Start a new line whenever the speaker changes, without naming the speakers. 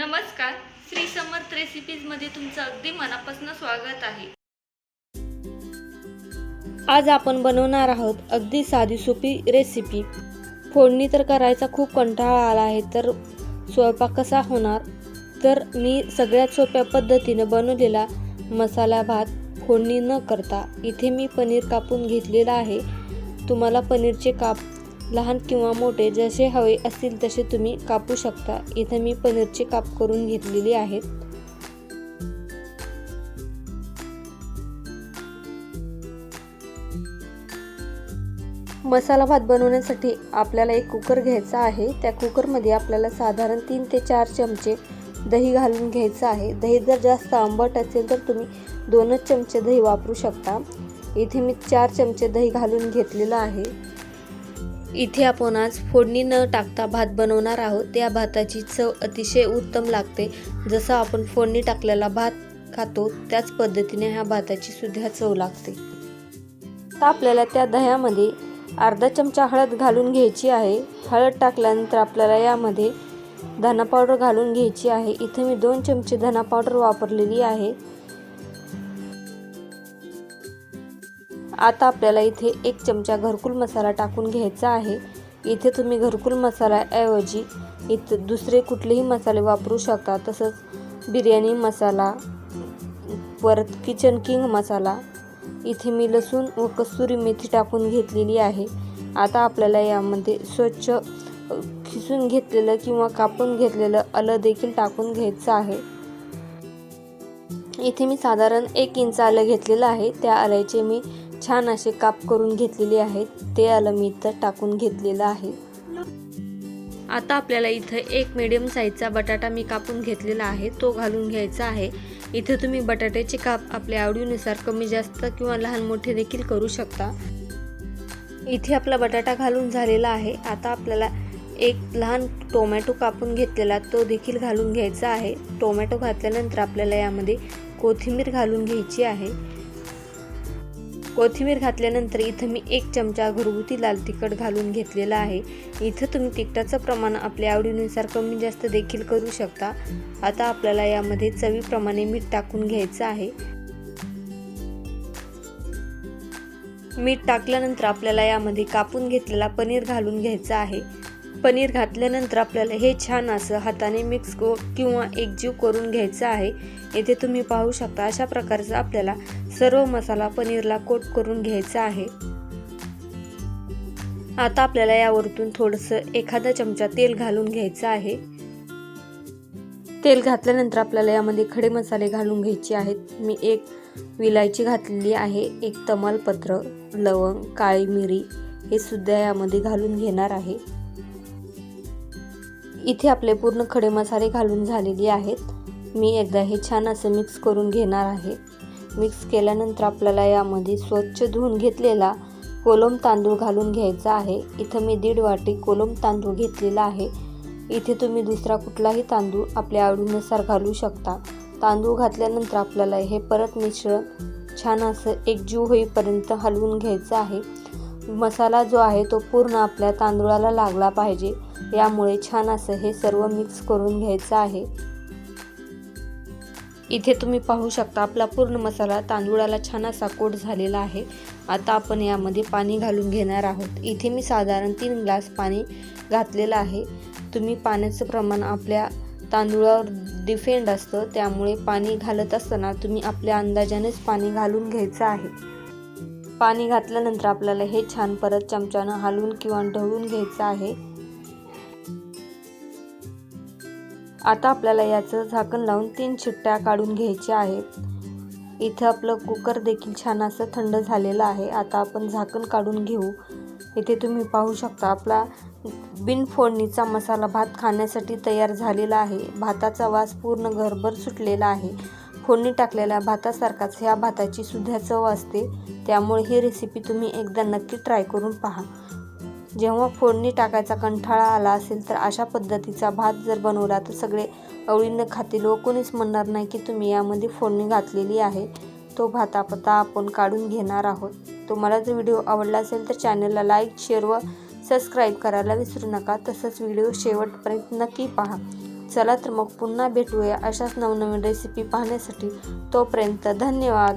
नमस्कार. श्री समर्थ रेसिपीजमध्ये तुमचं अगदी मनापासून स्वागत आहे.
आज आपण बनवणार आहोत अगदी साधी सोपी रेसिपी फोडणी तर करायचा खूप कंटाळा आला आहे तर स्वयंपाक कसा होणार? तर मी सगळ्यात सोप्या पद्धतीनं बनवलेला मसाला भात फोडणी न करता. इथे मी पनीर कापून घेतलेला आहे. तुम्हाला पनीरचे काप लहान किंवा मोठे जसे हवे असतील तसे तुम्ही कापू शकता. इथे मी पनीरचे काप करून घेतलेले आहेत. मसाला भात बनवण्यासाठी आपल्याला एक कुकर घ्यायचा आहे. त्या कुकरमध्ये आपल्याला साधारण तीन ते चार चमचे दही घालून घ्यायचं आहे. दही जर जास्त आंबट असेल तर तुम्ही दोनच चमचे दही वापरू शकता. इथे मी चार चमचे दही घालून घेतलेलं आहे. इथे आपण आज फोडणी न टाकता भात बनवणार आहोत. त्या भाताची चव अतिशय उत्तम लागते. जसं आपण फोडणी टाकलेला भात खातो त्याच पद्धतीने ह्या भाताची सुद्धा चव लागते. तर आपल्याला त्या दह्यामध्ये अर्धा चमचा हळद घालून घ्यायची आहे. हळद टाकल्यानंतर आपल्याला यामध्ये धना पावडर घालून घ्यायची आहे. इथे मी दोन चमचे धना पावडर वापरलेली आहे. आता आपल्याला इथे एक चमचा घरकुल मसाला टाकून घ्यायचा आहे. इथे तुम्ही घरकुल मसाल्याऐवजी इथे दुसरे कुठलेही मसाले वापरू शकता तसंच बिर्याणी मसाला परत किचन किंग मसाला. इथे मी लसूण व कस्तुरी मेथी टाकून घेतलेली आहे. आता आपल्याला यामध्ये स्वच्छ खिसून घेतलेलं किंवा कापून घेतलेलं आलं देखील टाकून घ्यायचं आहे. इथे मी साधारण एक इंच आलं घेतलेलं आहे. त्या आल्याचे मी छान असे काप करून घेतलेले आहेत. ते आलं मी इथं टाकून घेतलेलं आहे. आता आपल्याला इथं एक मिडियम साईजचा बटाटा मी कापून घेतलेला आहे. तो घालून घ्यायचा आहे. इथे तुम्ही बटाट्याचे काप आपल्या आवडीनुसार कमी जास्त किंवा लहान मोठे देखील करू शकता. इथे आपला बटाटा घालून झालेला आहे. आता आपल्याला एक लहान टोमॅटो कापून घेतलेला तो देखील घालून घ्यायचा आहे. टोमॅटो घातल्यानंतर आपल्याला यामध्ये कोथिंबीर घालून घ्यायची आहे. कोथिंबीर घातल्यानंतर इथं मी एक चमचा घरगुती लाल तिखट घालून घेतलेला आहे. इथं तुम्ही तिखटाचं प्रमाण आपल्या आवडीनुसार कमी जास्त देखील करू शकता. आता आपल्याला यामध्ये चवीप्रमाणे मीठ टाकून घ्यायचं आहे. मीठ टाकल्यानंतर आपल्याला यामध्ये कापून घेतलेला पनीर घालून घ्यायचं आहे. पनीर घातल्यानंतर आपल्याला हे छान असं हाताने मिक्स किंवा एकजीव करून घ्यायचं आहे. येथे तुम्ही पाहू शकता अशा प्रकारचं आपल्याला सर्व मसाला पनीरला कोट करून घ्यायचा आहे. आता आपल्याला यावरतून थोडंसं एखादा चमचा तेल घालून घ्यायचं आहे. तेल घातल्यानंतर आपल्याला यामध्ये खडे मसाले घालून घ्यायचे आहेत. मी एक विलायची घातलेली आहे एक तमालपत्र लवंग काळी मिरी हे सुद्धा यामध्ये घालून घेणार आहे. इथे आपले पूर्ण खडे मसाले घालून झालेले आहेत. मी एकदा हे छान असं मिक्स करून घेणार आहे. मिक्स केल्यानंतर आपल्याला यामध्ये स्वच्छ धुवून घेतलेला कोलम तांदूळ घालून घ्यायचा आहे. इथं मी दीड वाटी कोलम तांदूळ घेतलेला आहे. इथे तुम्ही दुसरा कुठलाही तांदूळ आपल्या आवडीनुसार घालू शकता. तांदूळ घातल्यानंतर आपल्याला हे परत मिश्रण छान असं एकजीव होईपर्यंत हलवून घ्यायचं आहे. मसाला जो आहे तो पूर्ण आपल्या तांदूळाला लागला पाहिजे. यामुळे छान असं हे सर्व मिक्स करून घ्यायचं आहे. इथे तुम्ही पाहू शकता आपला पूर्ण मसाला तांदूळाला छान असा कोट झालेला आहे. आता आपण यामध्ये पाणी घालून घेणार आहोत. इथे मी साधारण तीन ग्लास पाणी घातलेलं आहे. तुम्ही पाण्याचं प्रमाण आपल्या तांदूळावर डिफेंड असतं त्यामुळे पाणी घालत असताना तुम्ही आपल्या अंदाजानेच पाणी घालून घ्यायचं आहे. पाणी घातल्यानंतर आपल्याला हे छान परत चमच्यानं हलवून किंवा ढवळून घ्यायचं आहे. आता आपल्याला याचं झाकण लावून तीन शिट्ट्या काढून घ्यायच्या आहेत. इथं आपलं कुकर देखील छान असं थंड झालेलं आहे. आता आपण झाकण काढून घेऊ. इथे तुम्ही पाहू शकता आपला बिन फोडणीचा मसाला भात खाण्यासाठी तयार झालेला आहे. भाताचा वास पूर्ण घरभर सुटलेला आहे. फोडणी टाकलेल्या भातासारखाच ह्या भाताची सुद्धा चव असते. त्यामुळे ही रेसिपी तुम्ही एकदा नक्की ट्राय करून पहा. जेव्हा फोडणी टाकायचा कंठाळा आला असेल तर अशा पद्धतीचा भात जर बनवला तर सगळे आवडीनं खातील व कोणीच म्हणणार नाही की तुम्ही यामध्ये फोडणी घातलेली आहे. तो भात आता आपण काढून घेणार आहोत. तुम्हाला जर व्हिडिओ आवडला असेल तर चॅनलला लाईक शेअर व सबस्क्राईब करायला विसरू नका. तसंच व्हिडिओ शेवटपर्यंत नक्की पहा. चला तर मग पुन्हा भेटूया अशाच नवनवीन रेसिपी पाहण्यासाठी. तोपर्यंत धन्यवाद.